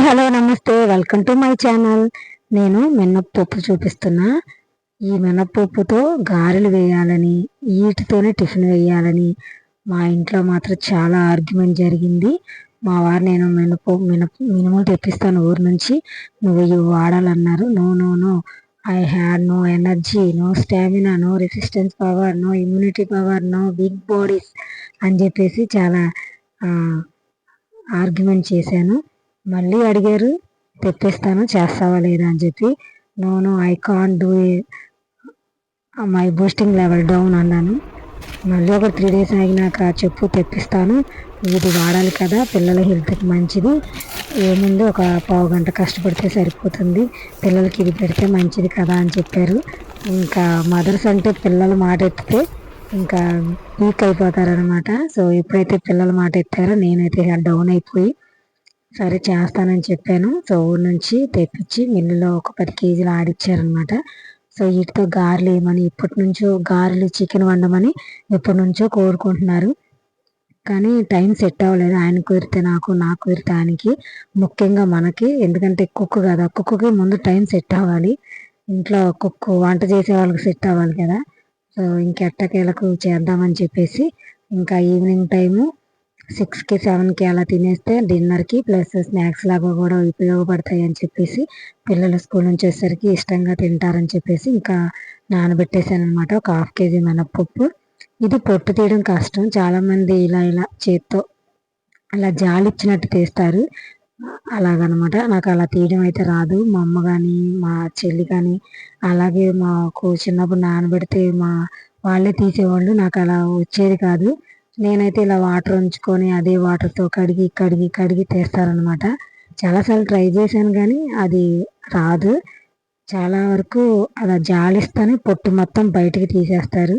Hi hello నమస్తే. Welcome to my channel నేను మినప్పప్పు చూపిస్తున్నా. ఈ మినప్పప్పుతో గారెలు వేయాలని వీటితోనే టిఫిన్ వేయాలని మా ఇంట్లో మాత్రం చాలా ఆర్గ్యుమెంట్ జరిగింది. మా వారు నేను మినపప్పు మినప మినుములు తెప్పిస్తాను ఊరు నుంచి. నువ్వు ఇవి వాడాలన్నారు. No no no. I had no energy no stamina no resistance power no immunity power no big bodies అని చెప్పేసి చాలా ఆర్గ్యుమెంట్ చేశాను. మళ్ళీ అడిగారు తెప్పిస్తాను చేస్తావా లేదా? అని చెప్పి no no I can do my boosting level down అన్నాను. మళ్ళీ ఒక త్రీ డేస్ ఆగినాక చెప్పు తెప్పిస్తాను ఇది వాడాలి కదా పిల్లల హెల్త్కి మంచిది ఏముంది ఒక పావు గంట కష్టపడితే సరిపోతుంది పిల్లలకి ఇది పెడితే మంచిది కదా అని చెప్పారు. ఇంకా మదర్స్ అంటే పిల్లల మాట ఎత్తితే ఇంకా వీక్ అయిపోతారనమాట సో ఎప్పుడైతే పిల్లల మాట ఎత్తారో నేనైతే డౌన్ అయిపోయి సరే చేస్తానని చెప్పాను. సో ఊరి నుంచి తెప్పించి మిల్లులో ఒక పది కేజీలు ఆడిచ్చారనమాట. సో వీటితో గారెలు వేయమని ఇప్పటి నుంచో గారెలు చికెన్ వండమని ఎప్పటి నుంచో కోరుకుంటున్నారు. కానీ టైం సెట్ అవ్వలేదు. ఆయన కుదిరితే నాకు నాకు కుదిరితే ఆయనకి ముఖ్యంగా మనకి. ఎందుకంటే కుక్ కదా. కుక్కి ముందు టైం సెట్ అవ్వాలి. ఇంట్లో కుక్ వంట చేసే వాళ్ళకి సెట్ అవ్వాలి కదా. సో ఇంకెట్టకేలకు చేద్దామని చెప్పేసి ఇంకా ఈవినింగ్ టైము సిక్స్కి సెవెన్కి అలా తినేస్తే డిన్నర్కి ప్లస్ స్నాక్స్ లాగా కూడా ఉపయోగపడతాయి అని చెప్పేసి పిల్లలు స్కూల్ నుంచి వచ్చేసరికి ఇష్టంగా తింటారని చెప్పేసి ఇంకా నానబెట్టేసాను అనమాట ఒక హాఫ్ కేజీ మినప్పప్పు. ఇది పొట్టు తీయడం కష్టం. చాలామంది ఇలా ఇలా చేత్తో అలా జాలిచ్చినట్టు తీస్తారు. అలాగనమాట. నాకు అలా తీయడం అయితే రాదు. మా అమ్మ కానీ మా చెల్లి కానీ అలాగే మాకు చిన్నప్పుడు నానబెడితే మా వాళ్ళే తీసేవాళ్ళు. నాకు అలా వచ్చేది కాదు. నేనైతే ఇలా వాటర్ ఉంచుకొని అదే వాటర్తో కడిగి కడిగి కడిగి తీస్తారనమాట చాలాసార్లు ట్రై చేశాను కానీ అది రాదు. చాలా వరకు అలా జాలిస్తేనే పొట్టు మొత్తం బయటికి తీసేస్తారు.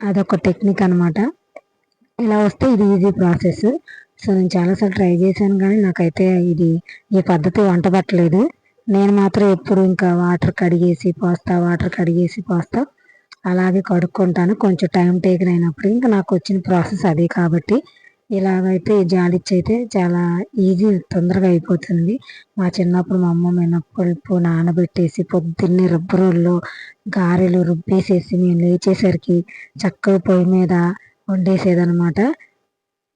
అదొక టెక్నిక్ అనమాట ఇలా వస్తే ఇది ఈజీ ప్రాసెస్. సో నేను చాలాసార్లు ట్రై చేశాను కానీ నాకైతే ఇది ఈ పద్ధతి వంట పట్టలేదు. నేను మాత్రం ఎప్పుడు ఇంకా వాటర్ కడిగేసి పోస్తా వాటర్ కడిగేసి పోస్తా అలాగే కడుక్కుంటాను. కొంచెం టైం టేకన్ అయినప్పుడు ఇంకా నాకు వచ్చిన ప్రాసెస్ అదే కాబట్టి ఇలాగైతే జాలిచ్చి అయితే చాలా ఈజీ తొందరగా అయిపోతుంది. మా చిన్నప్పుడు మా అమ్మ మినప్పలుపు నానబెట్టేసి పొద్దున్నే రుబ్బరోళ్ళు గారెలు రుబ్బేసేసి మేము లేచేసరికి చక్కగా పొయ్యి మీద వండేసేదనమాట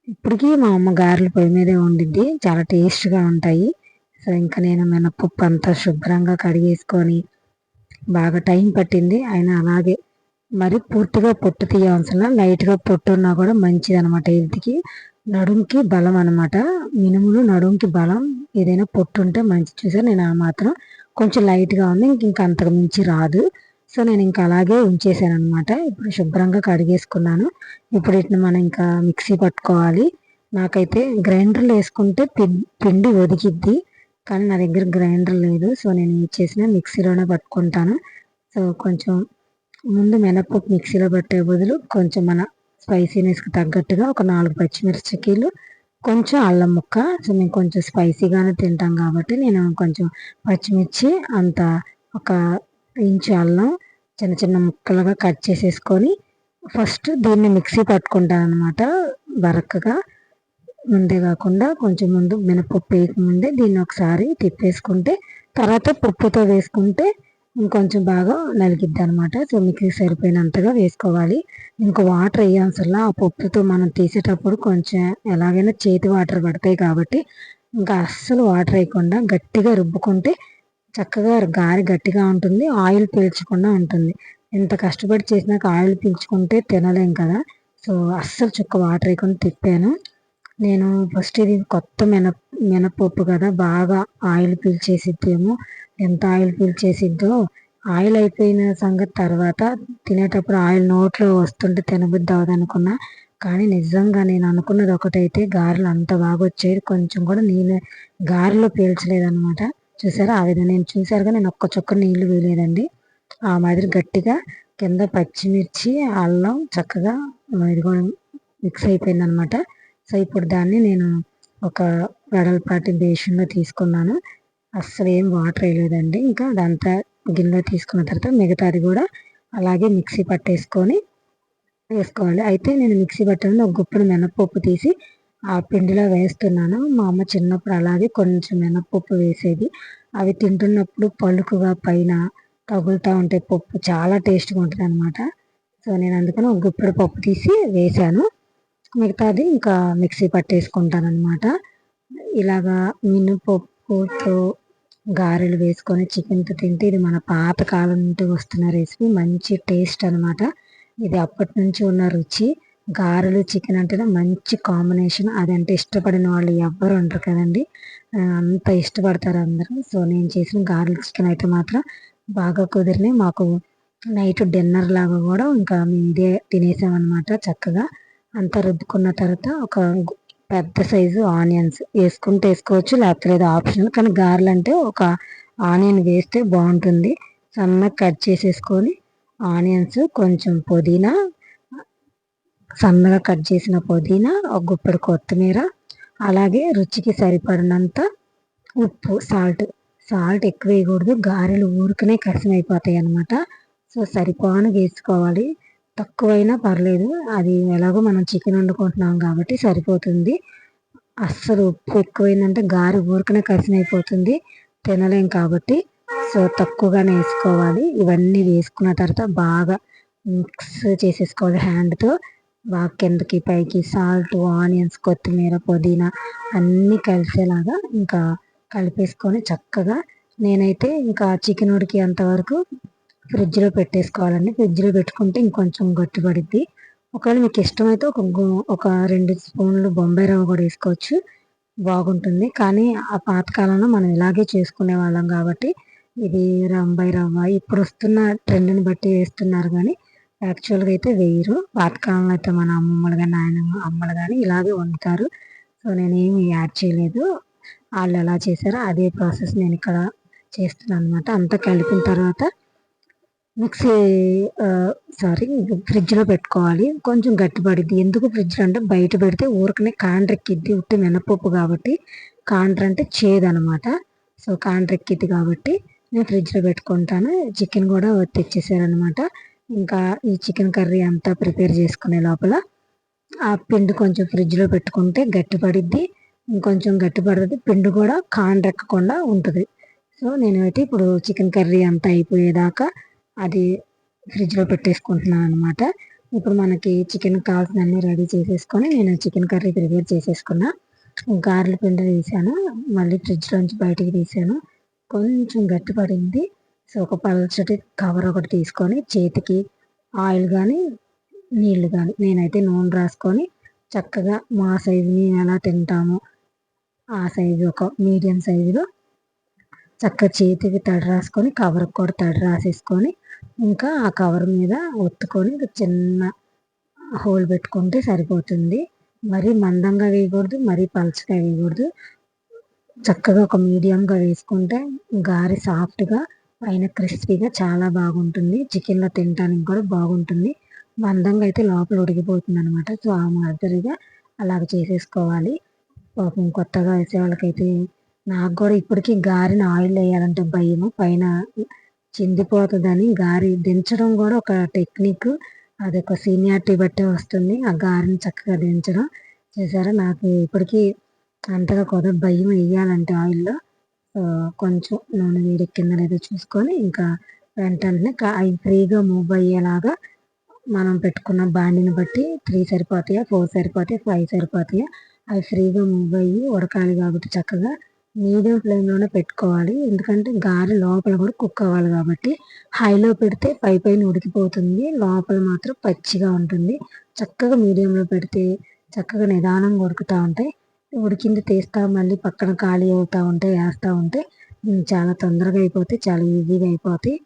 ఇప్పటికీ మా అమ్మ గారెలు పొయ్యి మీదే వండిద్ది. చాలా టేస్ట్గా ఉంటాయి. సో ఇంకా నేను మినపప్పు అంతా శుభ్రంగా కడిగేసుకొని బాగా టైం పట్టింది. అయినా అలాగే మరి పూర్తిగా పొట్టు తీయవలసిన లైట్గా పొట్టు ఉన్నా కూడా మంచిది అనమాట హెల్త్కి నడుంకి బలం అనమాట మినుములు నడుంకి బలం. ఏదైనా పొట్టు ఉంటే మంచి చూసారు నేను ఆ మాత్రం కొంచెం లైట్గా ఉంది. ఇంక ఇంకా అంతకు మించి రాదు. సో నేను ఇంకా అలాగే ఉంచేసాను అనమాట ఇప్పుడు శుభ్రంగా కడిగేసుకున్నాను. ఇప్పుడు వీటిని మనం ఇంకా మిక్సీ పట్టుకోవాలి. నాకైతే గ్రైండర్లు వేసుకుంటే పిండి ఒదిగిద్ది. కానీ నా దగ్గర గ్రైండర్ లేదు. సో నేను చేసిన మిక్సీలోనే పట్టుకుంటాను. సో కొంచెం ముందు మినప్పప్పు మిక్సీలో పట్టే బదులు కొంచెం మన స్పైసీనెస్కి తగ్గట్టుగా ఒక నాలుగు పచ్చిమిర్చికీలు కొంచెం అల్లం ముక్క. సో మేము కొంచెం స్పైసీగానే తింటాం కాబట్టి నేను కొంచెం పచ్చిమిర్చి అంత ఒక ఇంచు అల్లం చిన్న చిన్న ముక్కలుగా కట్ చేసేసుకొని ఫస్ట్ దీన్ని మిక్సీ పట్టుకుంటాను అనమాట బరక్కగా ముందే కాకుండా కొంచెం ముందు మినపప్పు వేయకముందే దీన్ని ఒకసారి తిప్పేసుకుంటే తర్వాత పప్పుతో వేసుకుంటే ఇంకొంచెం బాగా నలిగిద్ది అనమాట సో మీకు సరిపోయినంతగా వేసుకోవాలి. ఇంకో వాటర్ వేయాల్సల్లా ఆ పప్పుతో మనం తీసేటప్పుడు కొంచెం ఎలాగైనా చేతి వాటర్ పడతాయి కాబట్టి ఇంకా అస్సలు వాటర్ వేయకుండా గట్టిగా రుబ్బుకుంటే చక్కగా గారి గట్టిగా ఉంటుంది ఆయిల్ పీల్చకుండా ఉంటుంది. ఎంత కష్టపడి చేసినాక ఆయిల్ పీల్చుకుంటే తినలేం కదా. సో అస్సలు చుక్క వాటర్ వేయకుండా తిప్పాను. నేను ఫస్ట్ ఇది కొత్త మిన మినపప్పు కదా బాగా ఆయిల్ పీల్చేసిద్దేమో. ఎంత ఆయిల్ పీల్చేసిద్దో ఆయిల్ అయిపోయిన సంగతి తర్వాత తినేటప్పుడు ఆయిల్ నోట్లో వస్తుంటే తినబుద్ధి అవ్వదు అనుకున్నా కానీ నిజంగా నేను అనుకున్నది ఒకటైతే గారెలు అంత బాగా వచ్చేది కొంచెం కూడా నీళ్ళు గారెలో పీల్చలేదనమాట చూసారా? ఆ విధంగా నేను చూసారుగా నేను ఒక్క చుక్క నీళ్ళు వేయలేదండి. ఆ మాదిరి గట్టిగా కింద పచ్చిమిర్చి అల్లం చక్కగా ఇది కూడా మిక్స్ అయిపోయింది అనమాట సో ఇప్పుడు దాన్ని నేను ఒక వెడల్పాటి బేషన్లో తీసుకున్నాను. అస్సలు ఏం వాటర్ వేయలేదండి. ఇంకా అదంతా గిన్నెలో తీసుకున్న తర్వాత మిగతాది కూడా అలాగే మిక్సీ పట్టేసుకొని వేసుకోవాలి. అయితే నేను మిక్సీ పట్టాలని ఒక గుప్పుడు మినపప్పు తీసి ఆ పిండిలో వేస్తున్నాను. మా అమ్మ చిన్నప్పుడు అలాగే కొంచెం మినపప్పు వేసేది. అవి తింటున్నప్పుడు పలుకుగా పైన తగులుతూ ఉంటే పప్పు చాలా టేస్ట్గా ఉంటుంది అనమాట సో నేను అందుకని ఒక గుప్పెడు పప్పు తీసి వేసాను. మిగతాది ఇంకా మిక్సీ పట్టేసుకుంటాను అనమాట ఇలాగా మినపప్పుతో గారెలు వేసుకొని చికెన్తో తింటే ఇది మన పాతకాలం నుండి వస్తున్న రెసిపీ. మంచి టేస్ట్ అనమాట ఇది అప్పటి నుంచి ఉన్న రుచి. గారెలు చికెన్ అంటేనే మంచి కాంబినేషన్. అదంటే ఇష్టపడిన వాళ్ళు ఎవ్వరు ఉంటారు కదండి. అంత ఇష్టపడతారు అందరూ. సో నేను చేసిన గారెలు చికెన్ అయితే మాత్రం బాగా కుదిరినాయి. మాకు నైట్ డిన్నర్ లాగా కూడా ఇంకా మేము ఇదే తినేసామన్నమాట చక్కగా. అంతా రుద్దుకున్న తర్వాత ఒక పెద్ద సైజు ఆనియన్స్. వేసుకుంటే వేసుకోవచ్చు లేకపోతే లేదు ఆప్షనల్ కానీ గారెలు అంటే ఒక ఆనియన్ వేస్తే బాగుంటుంది. సన్నగా కట్ చేసేసుకొని ఆనియన్స్ కొంచెం పుదీనా సన్నగా కట్ చేసిన పుదీనా ఒక గుప్పెడు కొత్తిమీర అలాగే రుచికి సరిపడినంత ఉప్పు సాల్ట్. సాల్ట్ ఎక్కువ వేయకూడదు. గారెలు ఊరికనే కరిసిమైపోతాయి అనమాట సో సరిపోను వేసుకోవాలి. తక్కువైనా పర్లేదు. అది ఎలాగో మనం చికెన్ వండుకుంటున్నాం కాబట్టి సరిపోతుంది. అస్సలు ఉప్పు ఎక్కువైందంటే గారె ఊరికనే కరిసిమైపోతుంది తినలేం కాబట్టి సో తక్కువగానే వేసుకోవాలి. ఇవన్నీ వేసుకున్న తర్వాత బాగా మిక్స్ చేసేసుకోవాలి హ్యాండ్తో. బాగా కిందకి పైకి సాల్ట్ ఆనియన్స్ కొత్తిమీర పుదీనా అన్నీ కలిసేలాగా ఇంకా కలిపేసుకొని చక్కగా నేనైతే ఇంకా చికెన్ ఉడికి అంతవరకు ఫ్రిడ్జ్లో పెట్టేసుకోవాలండి. ఫ్రిడ్జ్లో పెట్టుకుంటే ఇంకొంచెం గట్టిపడిద్ది ఒకవేళ మీకు ఇష్టమైతే ఒక ఒక రెండు స్పూన్లు బొంబాయి రవ్వ కూడా వేసుకోవచ్చు. బాగుంటుంది. కానీ ఆ పాతకాలంలో మనం ఇలాగే చేసుకునే వాళ్ళం కాబట్టి ఇది రంబాయి రవ్వ ఇప్పుడు వస్తున్న ట్రెండ్ని బట్టి వేస్తున్నారు కానీ యాక్చువల్గా అయితే వేయరు. పాతకాలంలో అయితే మన అమ్మమ్మలు కానీ ఆయన అమ్మలు కానీ ఇలాగే వండుతారు. సో నేను యాడ్ చేయలేదు. వాళ్ళు ఎలా చేశారో అదే ప్రాసెస్ నేను ఇక్కడ చేస్తున్నాను అనమాట అంతా కలిపిన తర్వాత మిక్సీ సారీ ఫ్రిడ్జ్లో పెట్టుకోవాలి. కొంచెం గట్టిపడిద్ది. ఎందుకు ఫ్రిడ్జ్ అంటే బయట పెడితే ఊరికనే కాండ్రెక్కిద్ది. ఉట్టి మినపప్పు కాబట్టి కాండ్ర అంటే చేదనమాట. సో కాండ్రెక్కిద్ది కాబట్టి నేను ఫ్రిడ్జ్లో పెట్టుకుంటాను. చికెన్ కూడా తెచ్చేసారనమాట. ఇంకా ఈ చికెన్ కర్రీ అంతా ప్రిపేర్ చేసుకునే లోపల ఆ పిండి కొంచెం ఫ్రిడ్జ్లో పెట్టుకుంటే గట్టిపడిద్ది. ఇంకొంచెం గట్టిపడుతుంది పిండి కూడా కాండ్రెక్కకుండా ఉంటుంది. సో నేనైతే ఇప్పుడు చికెన్ కర్రీ అంతా అయిపోయేదాకా అది ఫ్రిడ్జ్లో పెట్టేసుకుంటున్నాను అనమాట ఇప్పుడు మనకి చికెన్ కావాల్సినవన్నీ రెడీ చేసేసుకొని నేను చికెన్ కర్రీ ప్రిపేర్ చేసేసుకున్నా. గారెల పిండి తీసాను మళ్ళీ ఫ్రిడ్జ్లోంచి బయటికి తీసాను. కొంచెం గట్టిపడింది సో ఒక పల్చటి కవర్ ఒకటి తీసుకొని చేతికి ఆయిల్ కానీ నీళ్ళు కానీ నేనైతే నూనె రాసుకొని చక్కగా మా సైజు ఎలా తింటామో ఆ సైజు ఒక మీడియం సైజులో చక్కగా చేతికి తడి రాసుకొని కవర్కి కూడా తడి రాసేసుకొని ఇంకా ఆ కవర్ మీద ఒత్తుకొని చిన్న హోల్ పెట్టుకుంటే సరిపోతుంది. మరీ మందంగా వేయకూడదు మరీ పలచగా వేయకూడదు. చక్కగా ఒక మీడియంగా వేసుకుంటే గారి సాఫ్ట్గా పైన క్రిస్పీగా చాలా బాగుంటుంది. చికెన్లో తినడానికి కూడా బాగుంటుంది. మందంగా అయితే లోపల ఉడికిపోతుంది అనమాట సో ఆ మాదిరిగా అలాగ చేసేసుకోవాలి. పాపం కొత్తగా వేసే వాళ్ళకైతే నాకు కూడా ఇప్పటికీ గారిని ఆయిల్ వేయాలంటే భయము. పైన చిందిపోతుందని గారి దించడం కూడా ఒక టెక్నిక్. అది ఒక సీనియారిటీ బట్టే వస్తుంది. ఆ గారిని చక్కగా దించడం చేశారా. నాకు ఇప్పటికీ అంతగా కొద్ది భయం వేయాలంటే ఆయిల్లో. కొంచెం నూనె వేడెక్కిందో లేదో చూసుకొని ఇంకా వెంటనే అవి ఫ్రీగా మూవ్ అయ్యేలాగా మనం పెట్టుకున్న బాండిని బట్టి త్రీ సరిపోతాయా ఫోర్ సరిపోతాయా ఫైవ్ సరిపోతాయా అవి ఫ్రీగా మూవ్ అయ్యి ఉడకాలి కాబట్టి చక్కగా మీడియం ఫ్లేమ్లోనే పెట్టుకోవాలి. ఎందుకంటే గారె లోపల కూడా కుక్ అవ్వాలి కాబట్టి హైలో పెడితే పై పైన ఉడికిపోతుంది. లోపల మాత్రం పచ్చిగా ఉంటుంది. చక్కగా మీడియంలో పెడితే చక్కగా నిదానంగా ఉడుకుతూ ఉంటాయి. ఉడికింది తీస్తా మళ్ళీ పక్కన ఖాళీ అవుతూ ఉంటే వేస్తూ ఉంటే చాలా తొందరగా అయిపోతాయి చాలా ఈజీగా అయిపోతాయి.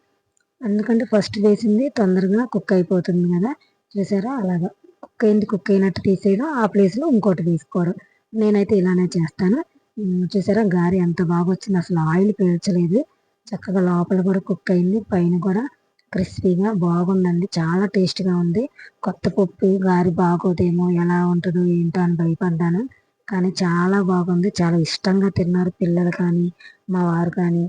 ఎందుకంటే ఫస్ట్ వేసింది తొందరగా కుక్ అయిపోతుంది కదా. చూసారా? అలాగా. కుక్ అయింది కుక్ అయినట్టు తీసేయడం ఆ ప్లేస్లో ఇంకోటి తీసుకోవడం నేనైతే ఇలానే చేస్తాను. చూసారా? గారి ఎంత బాగా వచ్చింది అసలు ఆయిల్ పీల్చలేదు. చక్కగా లోపల కూడా కుక్ అయింది. పైన కూడా క్రిస్పీగా బాగుందండి. చాలా టేస్ట్గా ఉంది. కొత్త పప్పు గారి బాగోదేమో ఎలా ఉంటుందో ఏంటో అని భయపడ్డాను. కానీ చాలా బాగుంది. చాలా ఇష్టంగా తిన్నారు పిల్లలు కానీ మా వారు కానీ.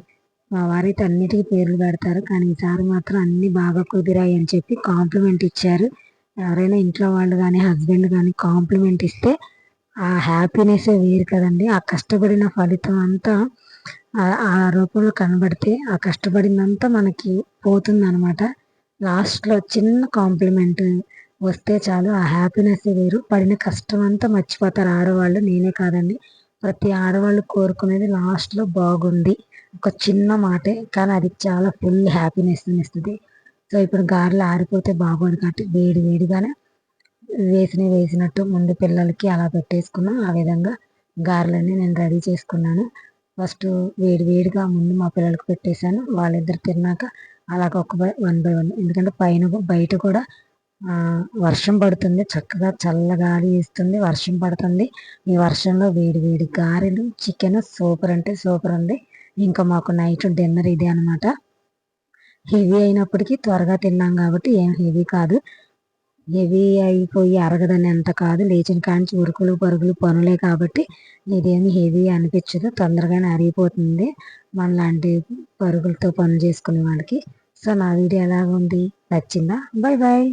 మా వారైతే అన్నిటికీ పేర్లు పెడతారు. కానీ ఈసారి మాత్రం అన్ని బాగా కుదిరాయి అని చెప్పి కాంప్లిమెంట్ ఇచ్చారు. ఎవరైనా ఇంట్లో వాళ్ళు కానీ హస్బెండ్ కానీ కాంప్లిమెంట్ ఇస్తే ఆ హ్యాపీనెస్ వేరు కదండి. ఆ కష్టపడిన ఫలితం అంతా ఆ రూపంలో కనబడితే ఆ కష్టపడినంతా మనకి పోతుంది అనమాట లాస్ట్లో చిన్న కాంప్లిమెంట్ వస్తే చాలు ఆ హ్యాపీనెస్ వేరు. పడిన కష్టం అంతా మర్చిపోతారు ఆడవాళ్ళు. నేనే కాదండి. ప్రతి ఆడవాళ్ళు కోరుకునేది లాస్ట్లో బాగుంది. ఒక చిన్న మాటే కానీ అది చాలా ఫుల్ హ్యాపీనెస్ ఇస్తుంది. సో ఇప్పుడు గారెలు ఆరిపోతే బాగోదు కాబట్టి వేడి వేడిగానే వేసినవి వేసినట్టు ముందు పిల్లలకి అలా పెట్టేసుకున్నాం. ఆ విధంగా గారెలన్నీ నేను రెడీ చేసుకున్నాను. ఫస్ట్ వేడి వేడిగా ముందు మా పిల్లలకు పెట్టేశాను. వాళ్ళిద్దరు తిన్నాక అలాగ ఒక బై వన్ బై వన్. ఎందుకంటే పైన బయట కూడా వర్షం పడుతుంది. చక్కగా చల్లగాలి వేస్తుంది. వర్షం పడుతుంది. ఈ వర్షంలో వేడి వేడి గారెలు చికెన్ సూపర్ అంటే సూపర్ ఉంది. ఇంకా మాకు నైట్ డిన్నర్ ఇదే అనమాట హెవీ అయినప్పటికీ త్వరగా తిన్నాం కాబట్టి ఏం హెవీ కాదు. హెవీ అయిపోయి అరగదని అంత కాదు. లేచిన కాంచి ఉరుకులు పరుగులు పనులే కాబట్టి ఇదేమి హెవీ అనిపించదు. తొందరగానే అరిగిపోతుంది. మన లాంటి పరుగులతో పని చేసుకునే వాళ్ళకి సో నా వీడియో ఎలాగుంది నచ్చిందా? Bye bye